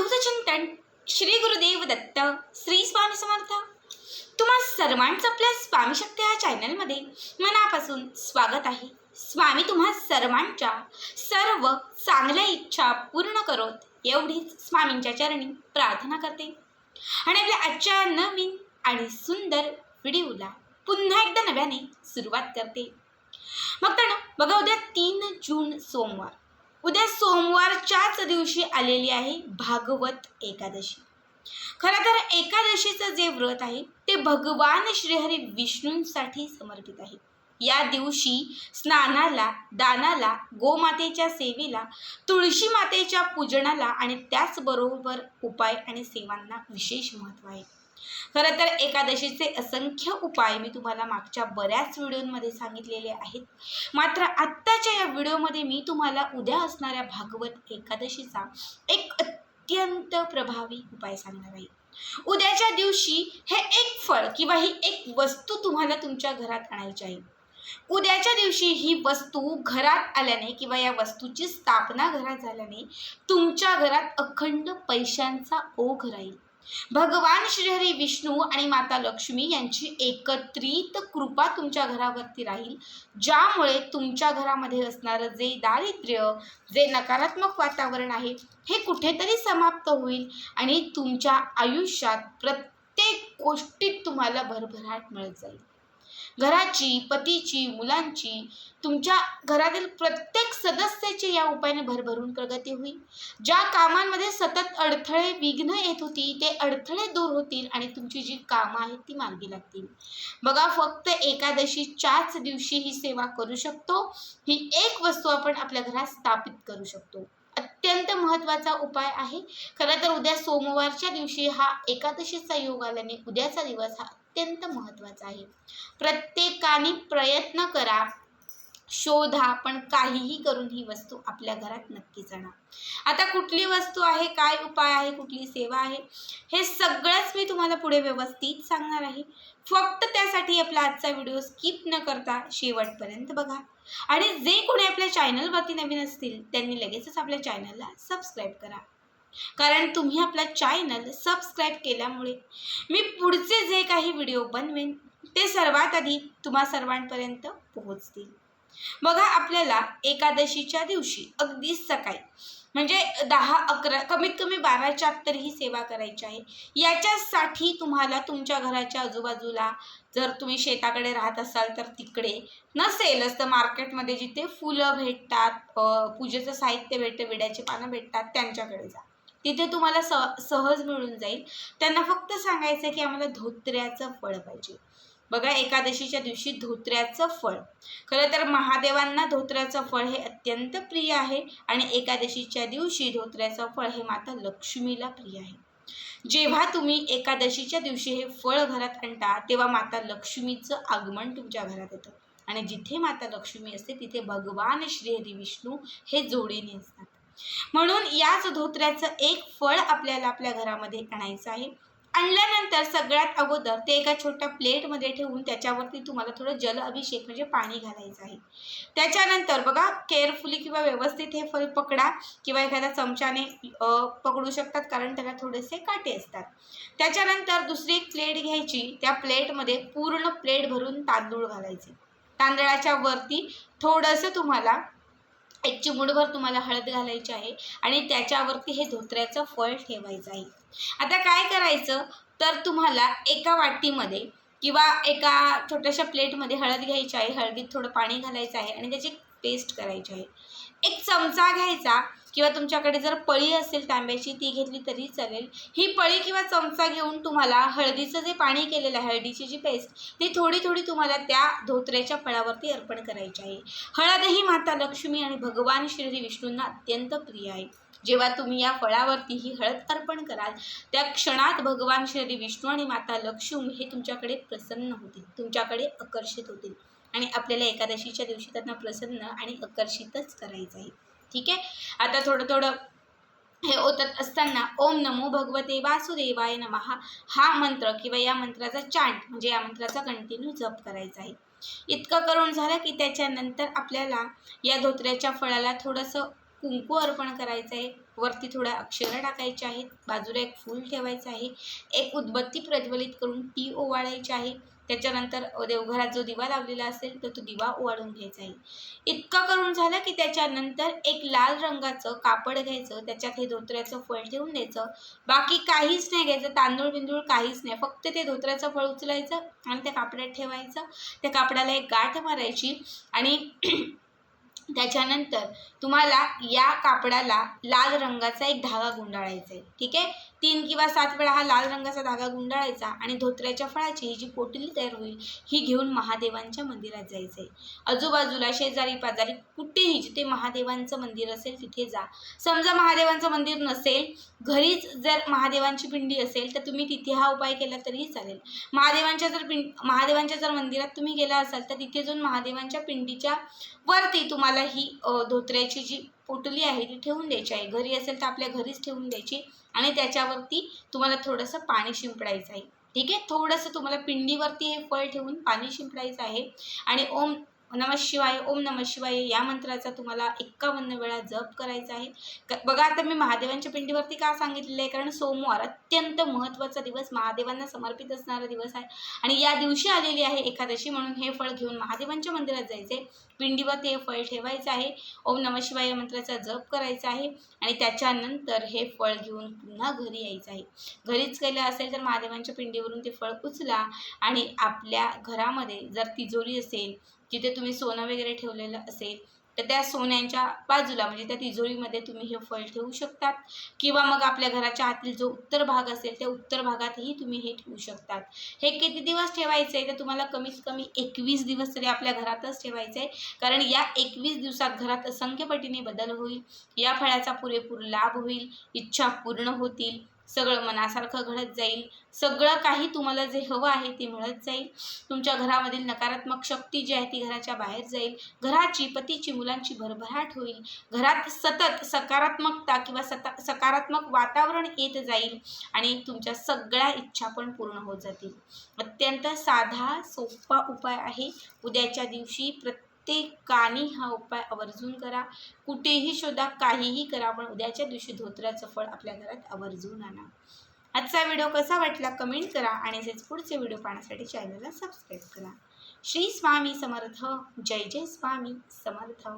अवधूत चिंतन श्री गुरुदेव दत्त श्री स्वामी समर्थ. तुम्हा सर्वांचं आपल्या स्वामी शक्ती या चॅनलमध्ये मनापासून स्वागत आहे. स्वामी तुम्हा सर्वांच्या सर्व चांगल्या इच्छा पूर्ण करोत एवढीच स्वामींच्या चरणी प्रार्थना करते. आणि आपल्या आजच्या नवीन आणि सुंदर व्हिडिओला पुन्हा एकदा नव्याने सुरुवात करते. मग तर बघा उद्या तीन जून सोमवार. उद्या सोमवारच्याच दिवशी आलेली आहे भागवत एकादशी. खरं तर एकादशीचं जे व्रत आहे ते भगवान श्रीहरी विष्णूंसाठी समर्पित आहे. या दिवशी स्नानाला दानाला गोमातेच्या सेवेला तुळशी मातेच्या पूजनाला आणि त्याचबरोबर उपाय आणि सेवांना विशेष महत्त्व आहे. खरं तर एकादशीचे असंख्य उपाय मी तुम्हाला मागच्या बऱ्याच व्हिडिओमध्ये सांगितलेले आहेत. मात्र आत्ताच्या या व्हिडिओमध्ये मी तुम्हाला उद्या असणाऱ्या भागवत एकादशीचा एक अत्यंत प्रभावी उपाय सांगणार आहे. उद्याच्या दिवशी हे एक फळ किंवा ही एक वस्तू तुम्हाला तुमच्या घरात आणायची आहे. उद्याच्या दिवशी ही वस्तू घरात आल्याने किंवा या वस्तूची स्थापना घरात झाल्याने तुमच्या घरात अखंड पैशांचा ओघ राहील. भगवान श्रीहरी विष्णू आणि माता लक्ष्मी यांची एकत्रित कृपा तुमच्या घरावरती राहील ज्यामुळे तुमच्या घरामध्ये असणारं जे दारिद्र्य जे नकारात्मक वातावरण आहे हे कुठेतरी समाप्त होईल आणि तुमच्या आयुष्यात प्रत्येक गोष्टीत तुम्हाला भरभराट मिळत जाईल. घराची पतीची मुलांची तुमच्या घरातील प्रत्येक सदस्याची या उपायाने भरभरून प्रगती होईल. ज्या कामांमध्ये सतत अडथळे विघ्न येत होती ते अडथळे दूर होतील आणि तुमची जी कामं आहेत ती मार्गी लागतील. बघा फक्त एकादशीच्याच दिवशी ही सेवा करू शकतो. ही एक वस्तू आपण आपल्या घरात स्थापित करू शकतो. अत्यंत महत्त्वाचा उपाय आहे. खरं तर उद्या सोमवारच्या दिवशी हा एकादशीचा योग आल्याने उद्याचा दिवस हा अत्यंत महत्त्वाचा आहे. प्रत्येकाने प्रयत्न करा. शोधा पण काहीही करून ही वस्तू आपल्या घरात नक्कीच आणा आता कुठली वस्तू आहे काय उपाय आहे कुठली सेवा आहे हे सगळंच मी तुम्हाला पुढे व्यवस्थित सांगणार आहे. फक्त त्यासाठी आपला आजचा व्हिडिओ स्किप न करता शेवटपर्यंत बघा. आणि जे कोणी आपल्या चॅनलवरती नवीन असतील त्यांनी लगेचच आपल्या चॅनलला सबस्क्राईब करा. कारण तुम्ही आपला चॅनल सबस्क्राईब केल्यामुळे मी पुढचे जे काही व्हिडिओ बनवेन ते सर्वात आधी तुम्हा सर्वांपर्यंत पोहोचतील. बघा आपल्याला एकादशीच्या दिवशी अगदी सकाळी म्हणजे दहा अकरा कमीत कमी बाराच्या आत ही सेवा करायची आहे. याच्यासाठी तुम्हाला तुमच्या घराच्या आजूबाजूला जर तुम्ही शेताकडे राहत असाल तर तिकडे नसेलच तर मार्केटमध्ये जिथे फुलं भेटतात पूजेचं साहित्य भेटतं विड्याची पानं भेटतात त्यांच्याकडे जा. तिथे तुम्हाला स सहज मिळून जाईल. त्यांना फक्त सांगायचं की आम्हाला धोत्र्याचं फळ पाहिजे. बघा एकादशीच्या दिवशी धोत्र्याचं फळ. खरं तर महादेवांना धोत्र्याचं फळ हे अत्यंत प्रिय आहे आणि एकादशीच्या दिवशी धोत्र्याचं फळ हे माता लक्ष्मीला प्रिय आहे. जेव्हा तुम्ही एकादशीच्या दिवशी हे फळ घरात आणता तेव्हा माता लक्ष्मीचं आगमन तुमच्या घरात येतं. आणि जिथे माता लक्ष्मी असते तिथे भगवान श्रीहरी विष्णू हे जोडीने असतात. म्हणून याच धोत्र्याचं एक फळ आपल्याला आपल्या घरामध्ये आणायचं आहे. आणल्यानंतर सगळ्यात अगोदर ते एका छोट्या प्लेटमध्ये ठेवून त्याच्यावरती तुम्हाला थोडं जल अभिषेक म्हणजे पाणी घालायचं आहे. त्याच्यानंतर बघा केअरफुली किंवा व्यवस्थित हे फळ पकडा किंवा एखाद्या चमच्याने पकडू शकतात कारण त्याला थोडेसे काटे असतात. त्याच्यानंतर दुसरी एक प्लेट घ्यायची त्या प्लेटमध्ये पूर्ण प्लेट भरून तांदूळ घालायचे. तांदळाच्या वरती थोडंसं तुम्हाला एक चिमुडभर तुम्हाला हळद घालायची आहे आणि त्याच्यावरती हे धोत्र्याचं फळ ठेवायचं आहे. आता काय करायचं? तर तुम्हाला एका वाटीमध्ये किंवा एका छोट्याशा प्लेटमध्ये हळद घ्यायची आहे. हळदीत थोडं पाणी घालायचं आहे आणि त्याची पेस्ट करायची आहे. एक चमचा घ्यायचा किंवा तुमच्याकडे जर पळी असेल तांब्याची ती घेतली तरी चालेल. ही पळी किंवा चमचा घेऊन तुम्हाला हळदीचं जे पाणी केलेलं आहे हळदीची जी पेस्ट ती थोडी थोडी तुम्हाला त्या धोत्र्याच्या फळावरती अर्पण करायची आहे. हळद ही माता लक्ष्मी आणि भगवान श्री विष्णूंना अत्यंत प्रिय आहे. जेव्हा तुम्ही या फळावरती ही हळद अर्पण कराल त्या क्षणात भगवान श्री विष्णू आणि माता लक्ष्मी हे तुमच्याकडे प्रसन्न होतील तुमच्याकडे आकर्षित होतील. आणि आपल्याला एकादशीच्या दिवशी त्यांना प्रसन्न आणि आकर्षितच करायचं आहे. ठीक आहे? आता थोडं थोडं हे ओतत असताना ओम नमो भगवते वासुदेवाय नमहा हा मंत्र किंवा या मंत्राचा चांट म्हणजे या मंत्राचा कंटिन्यू जप करायचा आहे. इतकं करून झालं की त्याच्यानंतर आपल्याला या धोत्र्याच्या फळाला थोडंसं कुंकू अर्पण करायचं आहे. वरती थोड्या अक्षरं टाकायच्या आहेत. बाजूला एक फूल ठेवायचं आहे. एक उदबत्ती प्रज्वलित करून ती ओवाळायची आहे. त्याच्यानंतर देवघरात जो दिवा लावलेला असेल तर तो दिवा ओवाळून घ्यायचा आहे. इतकं करून झालं की त्याच्यानंतर एक लाल रंगाचं कापड घ्यायचं त्याच्यात हे धोत्र्याचं फळ ठेवून द्यायचं. बाकी काहीच नाही घ्यायचं तांदूळ बिंदूळ काहीच नाही. फक्त ते धोत्र्याचं फळ उचलायचं आणि त्या कापड्यात ठेवायचं. त्या कापडाला एक गाठ मारायची आणि त्याच्यानंतर तुम्हाला या कापडाला लाल रंगाचा एक धागा गुंडाळायचा आहे. ठीक आहे? तीन किंवा सात वेळा हा लाल रंगाचा धागा गुंडाळायचा आणि धोत्र्याच्या फळाची ही जी पोटली तयार होईल ही घेऊन महादेवांच्या मंदिरात जायचं आहे आजूबाजूला शेजारी पाजारी कुठेही जिथे महादेवांचं मंदिर असेल तिथे जा. समजा महादेवांचं मंदिर नसेल घरीच जर महादेवांची पिंडी असेल तर तुम्ही तिथे हा उपाय केला तरीही चालेल. महादेवांच्या जर पिंड महादेवांच्या जर मंदिरात तुम्ही गेला असाल तर तिथे जाऊन महादेवांच्या पिंडीच्या वरती तुम्हाला ही धोत्र्याची जी पोटली आहे ती ठेवून द्यायची आहे घरी असेल तर आपल्या घरीच ठेवून द्यायची. आणि त्याच्यावरती तुम्हाला थोडंसं पाणी शिंपडायचं आहे. ठीक आहे? थोडंसं तुम्हाला पिंडीवरती हे फळ ठेवून पाणी शिंपडायचं आहे. आणि ओम नम शिवाय ओम नम शिवाय या मंत्राचा तुम्हाला एक्कावन्न वेळा जप करायचा आहे. क- बघा आता मी महादेवांच्या पिंडीवरती का सांगितलेलं आहे? कारण सोमवार अत्यंत महत्त्वाचा दिवस महादेवांना समर्पित असणारा दिवस आहे. आणि या दिवशी आलेली आहे एकादशी म्हणून हे फळ घेऊन महादेवांच्या मंदिरात जायचे पिंडीवरती हे फळ ठेवायचं आहे. ओम नम शिवाय या मंत्राचा जप करायचा आहे. आणि त्याच्यानंतर हे फळ घेऊन पुन्हा घरी यायचं आहे. घरीच केलं असेल तर महादेवांच्या पिंडीवरून ते फळ उचला. आणि आपल्या घरामध्ये जर तिजोरी असेल जिथे तुम्ही सोनं वगैरे ठेवलेलं असेल तर त्या सोन्यांच्या बाजूला म्हणजे त्या तिजोरीमध्ये तुम्ही हे फळ ठेवू शकतात. किंवा मग आपल्या घराच्या आतील जो उत्तर भाग असेल त्या उत्तर भागातही तुम्ही हे ठेवू शकतात. हे किती दिवस ठेवायचं आहे तर तुम्हाला कमीत कमी एकवीस दिवस तरी आपल्या घरातच ठेवायचं आहे कारण या एकवीस दिवसात घरात असंख्य पटीने बदल होईल. या फळाचा पुरेपूर लाभ होईल. इच्छा पूर्ण होतील. सगळं मनासारखं घडत जाईल. सगळं काही तुम्हाला जे हवं आहे ते मिळत जाईल. तुमच्या घरामधील नकारात्मक शक्ती जी आहे ती घराच्या बाहेर जाईल. घराची पतीची मुलांची भरभराट होईल. घरात सतत सकारात्मकता किंवा सता सकारात्मक वातावरण येत जाईल आणि तुमच्या सगळ्या इच्छा पण पूर्ण होत जातील. अत्यंत साधा सोपा उपाय आहे. उद्याच्या दिवशी प्रत्येकाने हा उपाय आवर्जून करा. कुठेही शोधा काहीही करा पण उद्याच्या दिवशी धोत्राचं फळ आपल्या घरात आवर्जून आणा. आजचा व्हिडिओ कसा वाटला कमेंट करा आणि असेच पुढचे व्हिडिओ पाहण्यासाठी चॅनलला सबस्क्राईब करा. श्री स्वामी समर्थ. जय जय स्वामी समर्थ.